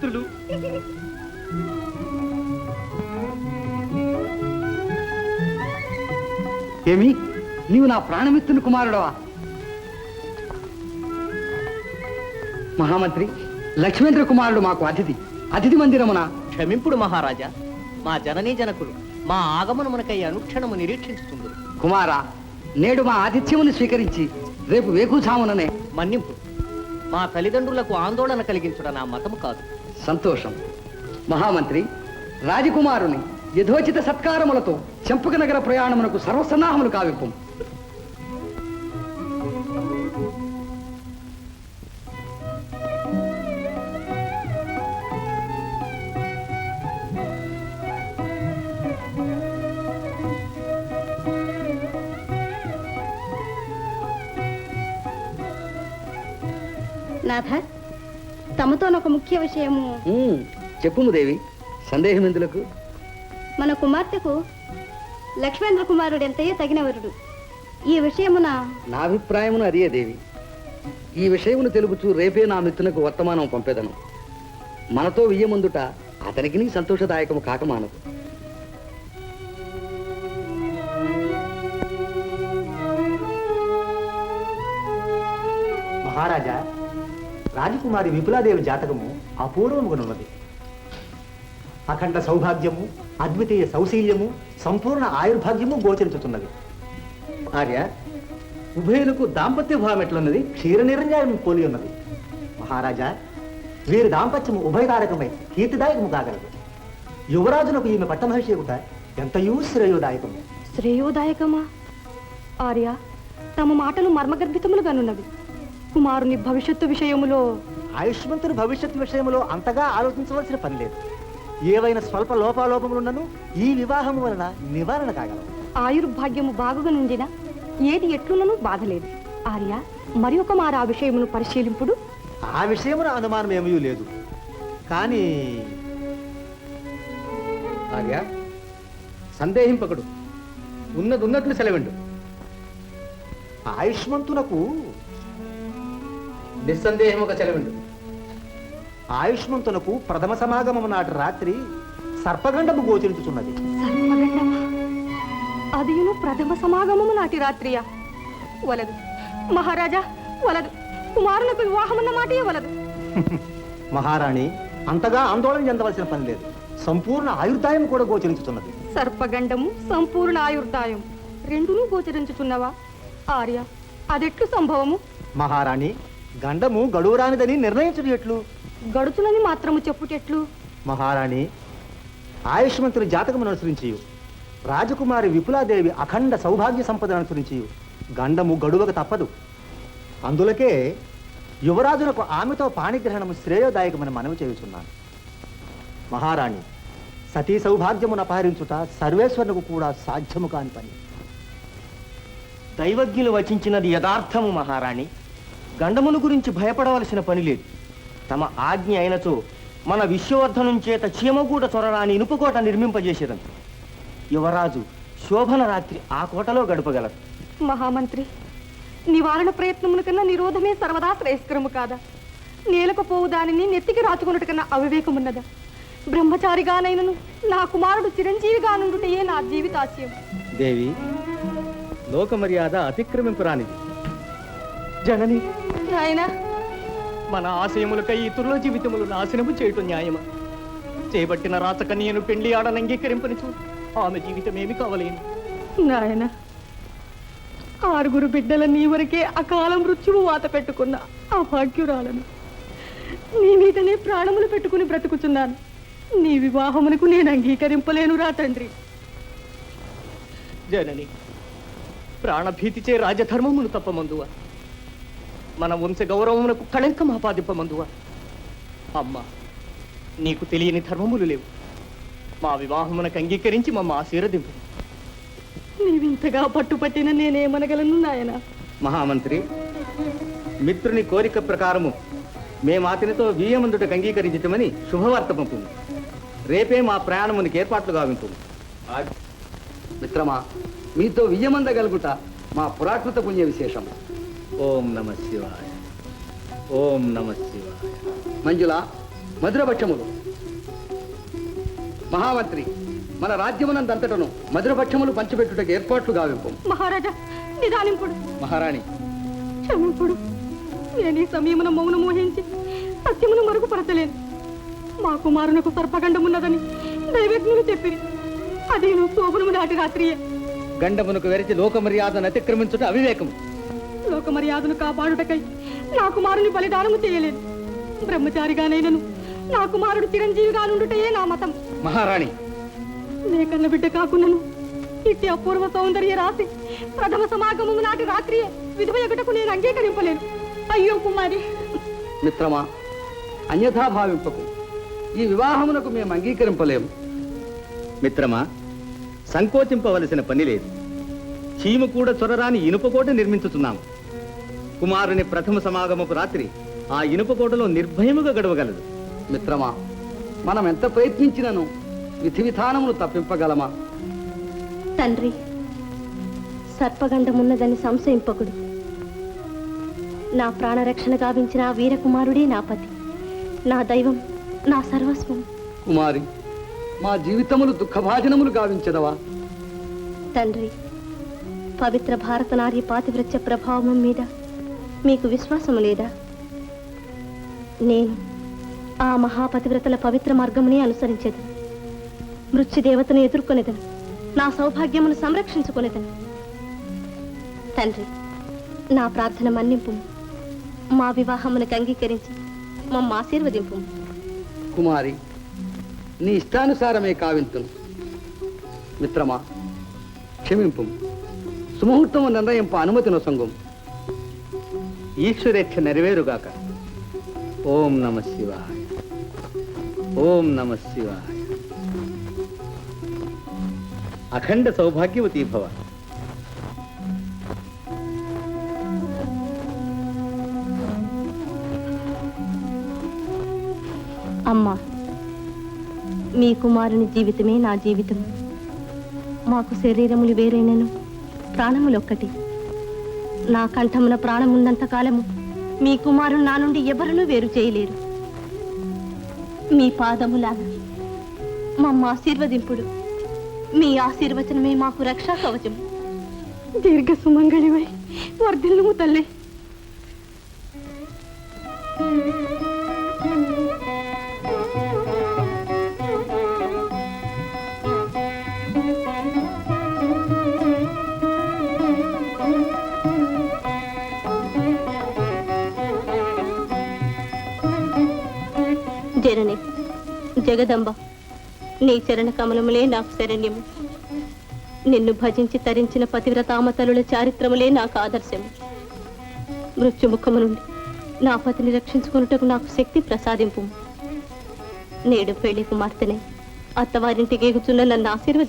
ప్రాణమిత్రులు ఏమి? నీవు నా ప్రాణమిత్రుని కుమారుడవా? మహామంత్రి లక్ష్మేంద్ర కుమారుడు మాకు అతిథి. అతిథి మందిరమున. క్షమింపుడు మహారాజా. మా జననీ జనకులు మా ఆగమనమునకై అనుక్షణము నిరీక్షించుతుండ్రు కుమారా నేడు మా ఆతిథ్యమును స్వీకరించి రేపు వేకుజాముననే మన్నింపు. మా తల్లిదండ్రులకు ఆందోళన కలిగించుట నా మతము కాదు. సంతోషం. మహామంత్రి రాజకుమారుని యథోచిత సత్కారములతో చెంపక నగర ప్రయాణమునకు సర్వసన్నాహములు కావింపు. నాథ తమతోనొక ముఖ్య విషయము. చెప్పుము దేవి సందేహం ఎందులకు? మన కుమార్తెకు లక్ష్మేంద్ర కుమారుడు ఎంతయో తగినవరుడు ఈ విషయమున నా అభిప్రాయమును అదే దేవి ఈ విషయమును తెలుపుచూ రేపే నా మిత్రునకు వర్తమానం పంపేదను. మనతో వియ్యముందుట అతనికి నీ సంతోషదాయకము కాకమానదు మహారాజా రాజకుమారి విపులాదేవి జాతకము అపూర్వముగనున్నది. అఖండ సౌభాగ్యము అద్వితీయ సౌశీల్యము సంపూర్ణ ఆయుర్భాగ్యము గోచరించుతున్నది ఆర్య ఉభయులకు దాంపత్య భావం ఎట్లున్నది? క్షీర నిరంజాయం పోలి ఉన్నది మహారాజా వీరి దాంపత్యము ఉభయకారకమై కీర్తిదాయకము కాగలదు. యువరాజునకు ఈమె పట్టమహిషేకుట ఎంతయూ శ్రేయోదాయకము. శ్రేయోదాయకమా? ఆర్య తమ మాటలు మర్మగర్భితములుగానున్నవి. కుమారుని భవిష్యత్తు విషయములో. ఆయుష్మంతుని భవిష్యత్ విషయంలో అంతగా ఆలోచించవలసిన పని లేదు. ఏవైనా స్వల్ప లోపాలోపములున్నను ఈ వివాహము వలన నివారణ కాగలవు. ఆయుర్భాగ్యము బాగుగా నుండిన ఏది ఎట్లున్నను బాధలేదు ఆర్య మరి ఒక మారు ఆ విషయమును పరిశీలింపుడు. ఆ విషయమున అనుమానం ఏమీ లేదు. కానీ ఆర్య సందేహింపకుడు. ఉన్నది ఉన్నట్లు సెలవిండు. ఆయుష్మంతునకు నిస్సందేహముగా సెలవిండు ఆయుష్మంతునకు ప్రథమ సమాగమము నాటి రాత్రి సర్పగండము గోచరించుచున్నది. సర్పగండమా? అదియును ప్రథమ సమాగమము నాటి రాత్రియా? వలదు. మహారాజా వలదు. కుమారులకు వివాహమన్న మాటే వలదు. మహారాణి అంతగా ఆందోళన చెందవలసిన పని లేదు. సంపూర్ణ ఆయుర్దాయం కూడా గోచరించుతున్నది సర్పగండము సంపూర్ణ ఆయుర్దాయం రెండును గోచరించుచున్నవా? ఆర్య అదెట్లు సంభవము? మహారాణి గండము గడువురానిదని నిర్ణయించుడు ఎట్లు? గడుచునని మాత్రము చెప్పుటెట్లు? మహారాణి ఆయుష్మంతుని జాతకమును అనుసరించి రాజకుమారి విపులాదేవి అఖండ సౌభాగ్య సంపదను అనుసరించి గండము గడువక తప్పదు. అందులకే యువరాజునకు ఆమెతో పాణిగ్రహణము శ్రేయోదాయకమని మనవి చేయుచున్నాను. మహారాణి సతీ సౌభాగ్యమును అపహరించుట సర్వేశ్వరునకు కూడా సాధ్యము కాని పని. దైవజ్ఞులు వచించినది యథార్థము మహారాణి. గండమును గురించి భయపడవలసిన పని లేదు. తమ ఆజ్ఞ అయినచో మన విశ్వవర్ధనం చేత చీమగూడ చొరరాని ఇనుపకోట నిర్మింపజేసేదం యువరాజు శోభన రాత్రి ఆ కోటలో గడపగలరు. మహామంత్రి నివారణ ప్రయత్నముల కన్నా నిరోధమే సర్వదా శ్రేయస్కరము కాదా? నేలకు పోవు దానిని నెత్తికి రాచుకున్నట్టు కన్నా అవివేకమున్నదా? బ్రహ్మచారిగానైనను నా కుమారుడు చిరంజీవిగా నుండుటయే నా జీవితాశయం. దేవి లోక మర్యాద అతిక్రమింపురానిది జనని. నాయనా. మన ఆశయములకై ఇతరుల జీవితములు నాశనము చేయటం న్యాయమా? చేపట్టిన రాచకన్యను పెళ్ళి ఆడని అంగీకరింపని చూ ఆమె జీవితం ఏమి కావలేను. నాయన ఆరుగురు బిడ్డల నీ వరకే అకాల మృత్యువు వాత పెట్టుకున్న ఆ భాగ్యురాలను. నీ మీదనే ప్రాణములు పెట్టుకుని బ్రతుకుచున్నాను. నీ వివాహమునకు నేను అంగీకరింపలేను రా తండ్రి. జనని ప్రాణభీతిచే రాజధర్మమును తప్పమందువా. మన వంశ గౌరవమునకు కళంకం ఆపాదింపమందువా? అమ్మా నీకు తెలియని ధర్మములు లేవు. మా వివాహమునకు అంగీకరించి మమ్మ ఆశీర్వదింపు. నీవింతగా పట్టుపట్టిన నేనేమనగలను నాయన? మహామంత్రి మిత్రుని కోరిక ప్రకారము మేము అతనితో వీయమందుటకు అంగీకరించటమని శుభవార్త పంపు రేపే మా ప్రయాణమునికి ఏర్పాట్లు గావింపు. మిత్రమా మీతో వియ్యమందగలుగుట మా పురాకృత పుణ్య విశేషం ఓం నమ శివాయ. ఓం నమ శివాయ. మంజుల మధురపక్షములు మహామంత్రి మన రాజ్యమునందంతటను మధురపక్షములు పంచిపెట్టుటకు ఏర్పాట్లు గావింపు. మహారాజా నిదానింపుడు. మహారాణి. క్షమింపుడు. నేను ఈ సమయమున మౌన మోహించి సత్యమును మరుగుపరచలేను. మా కుమారునకు సర్పగండమున్నదని దైవజ్ఞులు చెప్పిరి. అదేను శోభనము నాటి రాత్రియే. గండమునకు వెరచి లోక మర్యాదను అతిక్రమించుట అవివేకము. లోక మర్యాదను కాపాడుటకై నా కుమారుని బలిదానము చేయలేను బ్రహ్మచారిగానైనను నా కుమారుడు చిరంజీవిగా నుండుటయే నా మతం. మహారాణి. నే కన్న బిడ్డ కాకున్నను. ఇట్టి అపూర్వ సౌందర్య రాసి ప్రథమ సమాగమము నాటి రాత్రియే విధవ ఎగుటకు నేను అంగీకరింపలేను. అయ్యో కుమారి. మిత్రమా అన్యథా భావింపకు. ఈ వివాహమునకు మేము అంగీకరింపలేము. మిత్రమా సంకోచింపవలసిన పని లేదు. చీము కూడా చొరరాని ఇనుపకోట నిర్మించుతున్నాము కుమారుని ప్రథమ సమాగమపు రాత్రి ఆ ఇనుపకోటలో నిర్భయముగా గడవగలదు. మిత్రమా మనం ఎంత ప్రయత్నించినను విధి విధానమును తప్పింపగలమా? తండ్రి సర్పగండమున్నదని సంశయింపకుడు. నా ప్రాణరక్షణ గావించిన ఆ వీరకుమారుడే నా పతి. నా దైవం నా సర్వస్వం. కుమారి మా జీవితములు దుఃఖభాజనములు గావించదవా తండ్రి పవిత్ర భారత నారి పాతివ్రత్య ప్రభావం మీద మీకు విశ్వాసం లేదా? నేను ఆ మహాపతివ్రతల పవిత్ర మార్గమునే అనుసరించేదను. మృత్యుదేవతను ఎదుర్కొనేదను. నా సౌభాగ్యమును సంరక్షించుకునేదను. తండ్రి నా ప్రార్థన మన్నింపు. మా వివాహమునకు అంగీకరించి మమ్మ ఆశీర్వదింపు. కుమారి నీ ఇష్టానుసారమే కావింతును. మిత్రమా క్షమింపు. సుముహూర్తము నిర్ణయింప అనుమతి నొసంగం ఈశ్వరేచ్ఛ నెరవేరుగాక. ఓం నమ శివాయ. ఓం నమ శివాయ. అఖండ సౌభాగ్యవతీ భవ. అమ్మా మీ కుమారుని జీవితమే నా జీవితం. మాకు శరీరములు వేరైనను ప్రాణములు ఒక్కటి నా కంఠమున ప్రాణమున్నంత కాలము మీ కుమారుడు నా నుండి ఎవరునూ వేరు చేయలేరు. మీ పాదములాగా మమ్మ ఆశీర్వదింపుడు. మీ ఆశీర్వచనమే మాకు రక్షా కవచం దీర్ఘ సుమంగళివై వర్ధిల్లుము తల్లే. జగదంబ నీ చరణ కమలములే నాకు శరణ్యము. నిన్ను భజించి తరించిన పతివ్రతామతలుల చారిత్రములే నాకు ఆదర్శము. మృత్యుముఖము నుండి నా పతిని రక్షించుకొనుటకు నాకు శక్తి ప్రసాదింపు. నేడు పెళ్ళి కుమార్తెనే అత్తవారింటికి ఎగుచున్న నన్ను ఆశీర్వది